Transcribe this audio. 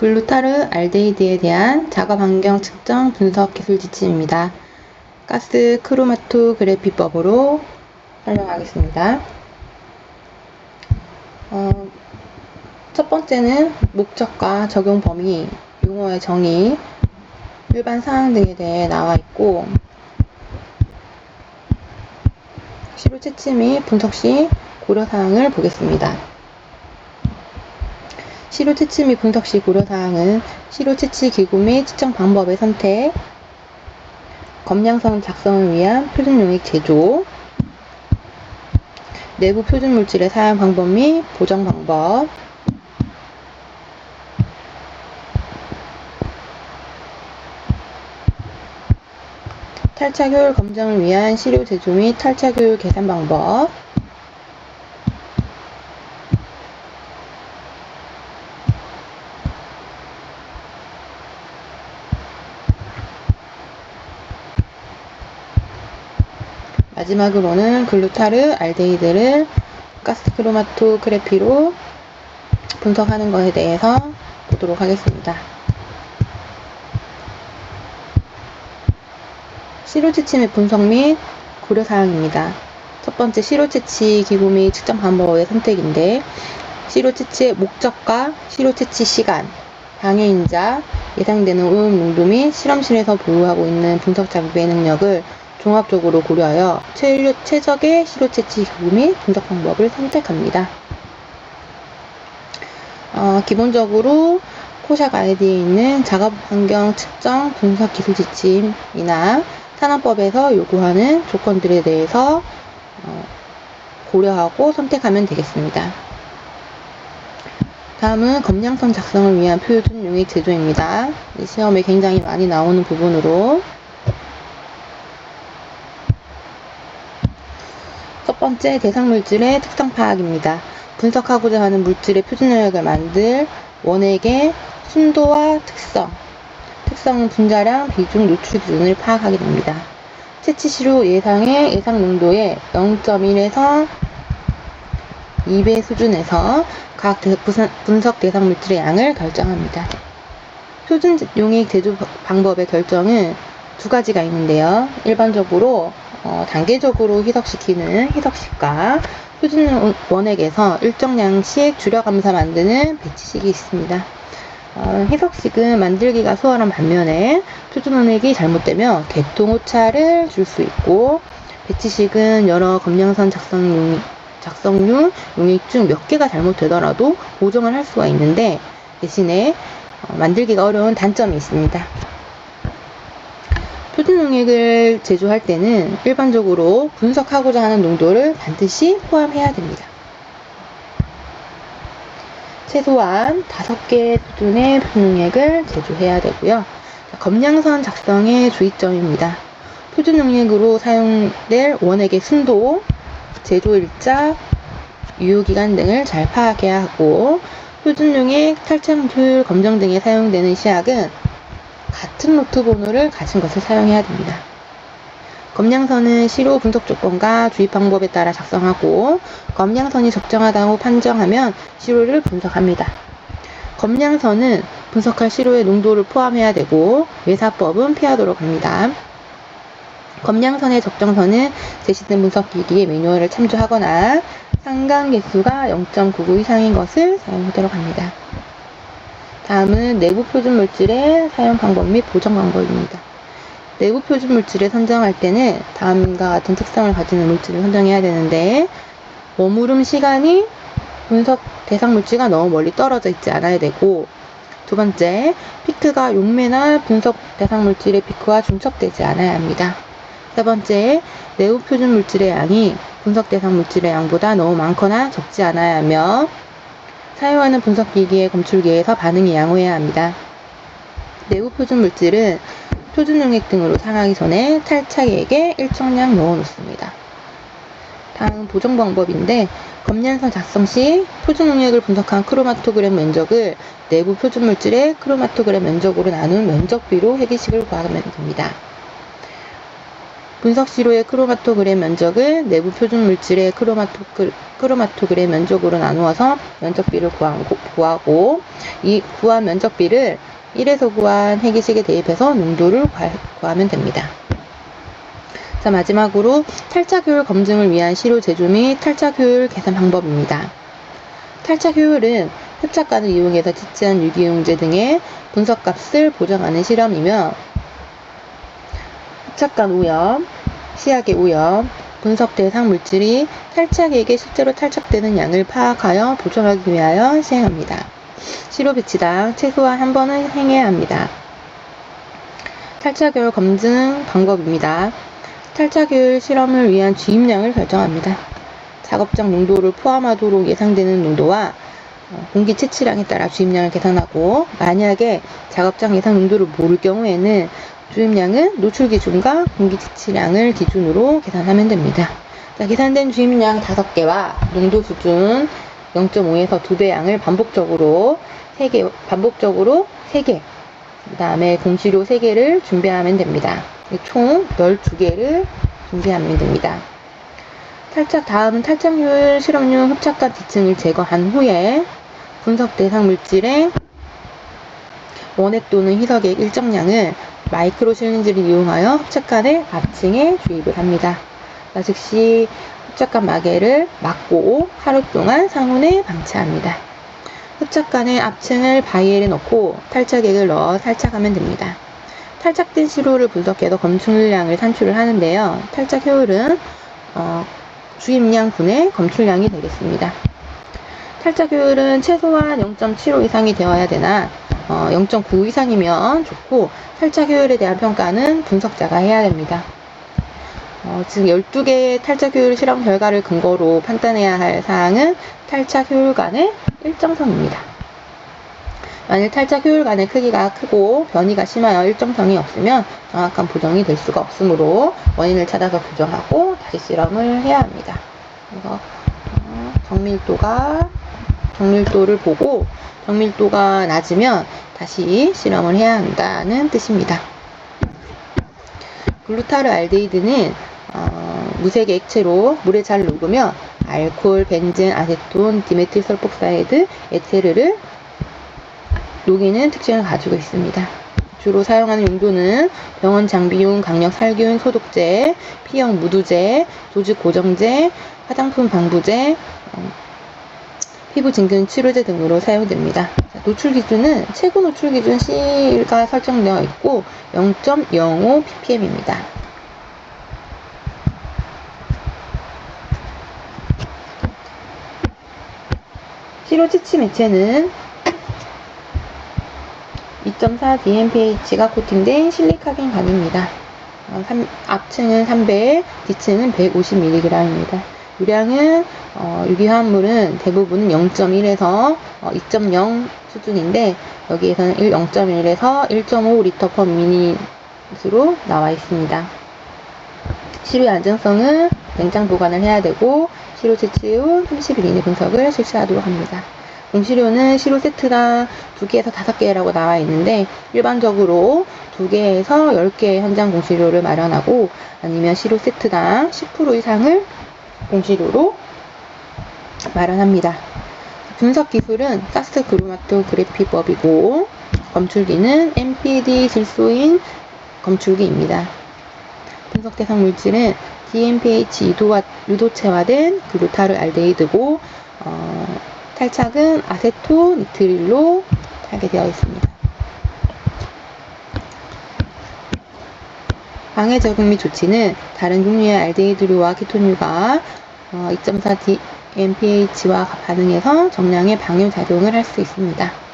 글루타르 알데히드에 대한 작업 환경 측정 분석 기술 지침입니다. 가스 크로마토그래피법으로 설명하겠습니다. 어, 첫 번째는 목적과 적용 범위, 용어의 정의, 일반 사항 등에 대해 나와 있고 시료 채취 및 분석 시 고려 사항을 보겠습니다. 시료 채취 및 분석 시 고려 사항은 시료 채취 기구 및 측정 방법의 선택, 검량성 작성을 위한 표준 용액 제조, 내부 표준 물질의 사용 방법 및 보정 방법, 탈착 효율 검정을 위한 시료 제조 및 탈착 효율 계산 방법, 마지막으로는 글루타르 알데히드를 가스 크로마토그래피로 분석하는 것에 대해서 보도록 하겠습니다. 및 분석 및 고려 사항입니다. 첫 번째 채취 기구 및 측정 방법의 선택인데 채취의 목적과 채취 시간, 방해인자, 예상되는 오염 농도 및 실험실에서 보유하고 있는 분석 장비의 능력을 종합적으로 고려하여 최적의 시료 채취 기구 및 분석 방법을 선택합니다. 어, 기본적으로 코샥 아이디에 있는 작업 환경 측정 분석 기술 지침이나 산업법에서 요구하는 조건들에 대해서 어, 고려하고 선택하면 되겠습니다. 다음은 검량성 작성을 위한 표준 용액 제조입니다. 시험에 굉장히 많이 나오는 부분으로 첫 번째 대상 물질의 특성 파악입니다. 분석하고자 하는 물질의 표준 영역을 만들 원액의 순도와 특성, 특성 분자량, 비중, 노출 기준을 파악하게 됩니다. 채취시로 예상의 예상 농도의 0.1에서 2배 수준에서 각 분석 대상 물질의 양을 결정합니다. 표준 용액 제조 방법의 결정은 두 가지가 있는데요. 일반적으로 어, 단계적으로 희석시키는 희석식과 표준 원액에서 일정량씩 줄여가면서 만드는 배치식이 있습니다. 어, 희석식은 만들기가 수월한 반면에 표준 원액이 잘못되면 개통 오차를 줄 수 있고 배치식은 여러 검량선 작성용, 작성용 용액 중 몇 개가 잘못되더라도 보정을 할 수가 있는데 대신에 어, 만들기가 어려운 단점이 있습니다. 표준 용액을 제조할 때는 일반적으로 분석하고자 하는 농도를 반드시 포함해야 됩니다. 최소한 5개 수준의 표준 용액을 제조해야 되고요. 검량선 작성의 주의점입니다. 표준 용액으로 사용될 원액의 순도, 제조 일자, 유효기간 등을 잘 파악해야 하고 표준 용액, 탈착 효율 검정 등에 사용되는 시약은 같은 노트 번호를 가진 것을 사용해야 됩니다. 검량선은 시로 분석 조건과 주입 방법에 따라 작성하고 검량선이 적정하다고 판정하면 시로를 분석합니다. 검량선은 분석할 시로의 농도를 포함해야 되고 외사법은 피하도록 합니다. 검량선의 적정선은 제시된 분석기기의 매뉴얼을 참조하거나 상강 개수가 0.99 이상인 것을 사용하도록 합니다. 다음은 내부 표준 물질의 사용 방법 및 보정 방법입니다. 내부 표준 물질을 선정할 때는 다음과 같은 특성을 가지는 물질을 선정해야 되는데 머무름 시간이 분석 대상 물질과 너무 멀리 떨어져 있지 않아야 되고 두 번째, 피크가 용매나 분석 대상 물질의 피크와 중첩되지 않아야 합니다. 세 번째, 내부 표준 물질의 양이 분석 대상 물질의 양보다 너무 많거나 적지 않아야 하며 사용하는 분석기기의 검출기에서 반응이 양호해야 합니다. 내부 표준 물질은 표준 용액 등으로 상하기 전에 탈착액에 일정량 넣어 놓습니다. 다음 보정 방법인데 검량선 작성 시 표준 용액을 분석한 크로마토그램 면적을 내부 표준 물질의 크로마토그램 면적으로 나눈 면적비로 회계식을 구하면 됩니다. 분석 시료의 크로마토그램 면적을 내부 표준 물질의 크로마토, 크로마토그램 면적으로 나누어서 면적비를 구하고, 구하고 이 구한 면적비를 1에서 구한 해기식에 대입해서 농도를 구하, 구하면 됩니다. 자, 마지막으로 탈착 효율 검증을 위한 시료 제조 및 탈착 효율 계산 방법입니다. 탈착 효율은 흡착관을 이용해서 지치한 유기용제 등의 분석값을 보정하는 실험이며 흡착관 오염, 시약의 오염, 분석 대상 물질이 탈착액에 실제로 탈착되는 양을 파악하여 보정하기 위하여 시행합니다. 시료 배치당 최소한 한 번은 행해야 합니다. 탈착율 검증 방법입니다. 탈착율 실험을 위한 주입량을 결정합니다. 작업장 농도를 포함하도록 예상되는 농도와 어, 공기 채취량에 따라 주입량을 계산하고 만약에 작업장 예상 농도를 모를 경우에는 주입량은 노출 기준과 공기 채취량을 기준으로 계산하면 됩니다. 자, 계산된 주입량 5개와 농도 수준 0.5에서 2배 양을 반복적으로 3개, 반복적으로 3개, 그 다음에 공시료 3개를 준비하면 됩니다. 총 12개를 준비하면 됩니다. 탈착, 다음은 탈착률 실험용 흡착과 지층을 제거한 후에 분석 대상 물질의 원액 또는 희석액 일정량을 마이크로 실린지를 이용하여 흡착관의 앞층에 주입을 합니다. 자, 즉시 흡착관 마개를 막고 하루 동안 상온에 방치합니다. 흡착관의 앞층을 바이엘에 넣고 탈착액을 넣어 탈착하면 됩니다. 탈착된 시료를 분석해서 검출량을 산출을 하는데요. 탈착 효율은 어, 주입량 분의 검출량이 되겠습니다. 탈착 효율은 최소한 0.75 이상이 되어야 되나 어, 0.9 이상이면 좋고 탈착 효율에 대한 평가는 분석자가 해야 됩니다. 어, 지금 12개의 탈착 효율 실험 결과를 근거로 판단해야 할 사항은 탈착 효율 간의 일정성입니다. 만일 탈착 효율 간의 크기가 크고 변이가 심하여 일정성이 없으면 정확한 보정이 될 수가 없으므로 원인을 찾아서 교정하고 다시 실험을 해야 합니다. 그래서 어, 정밀도가 정밀도를 보고 정밀도가 낮으면 다시 실험을 해야 한다는 뜻입니다. 글루타르 알데히드는 어, 무색 액체로 물에 잘 녹으며 알코올, 벤젠, 아세톤, 디메틸설폭사이드, 에테르를 녹이는 특징을 가지고 있습니다. 주로 사용하는 용도는 병원 장비용 강력 살균 소독제, 피형 무두제, 조직 고정제, 화장품 방부제, 어, 피부 진균 치료제 등으로 사용됩니다. 자, 노출 기준은 최고 노출 기준 C가 설정되어 있고 0.05 ppm입니다. 치치 매체는 2.4 DMPH가 코팅된 실리카겐 간입니다. 어, 삼- 앞층은 300, 뒤층은 150mg입니다. 유량은 어, 유기화합물은 대부분은 0.1에서 어, 2.0 수준인데 여기에서는 0.1에서 1.5L per 미닛으로 나와 있습니다. 시료의 안정성은 냉장 보관을 해야 되고 시료 채취 후 30일 이내 분석을 실시하도록 합니다. 공시료는 시료 세트당 2개에서 5개라고 나와 있는데 일반적으로 2개에서 10개의 현장 공시료를 마련하고 아니면 시료 세트당 10% 이상을 공시료로 마련합니다. 분석 기술은 가스 크로마토 그래피법이고 검출기는 MPD 질소인 검출기입니다. 분석 대상 물질은 DMPH 유도화, 유도체화된 글루타르 알데히드고 어, 탈착은 아세토 니트릴로 하게 되어 있습니다. 방해 적응 및 조치는 다른 종류의 알데히드류와 케톤류가 어, 2.4 DMPH와 반응해서 정량의 방해 작용을 할 수 있습니다.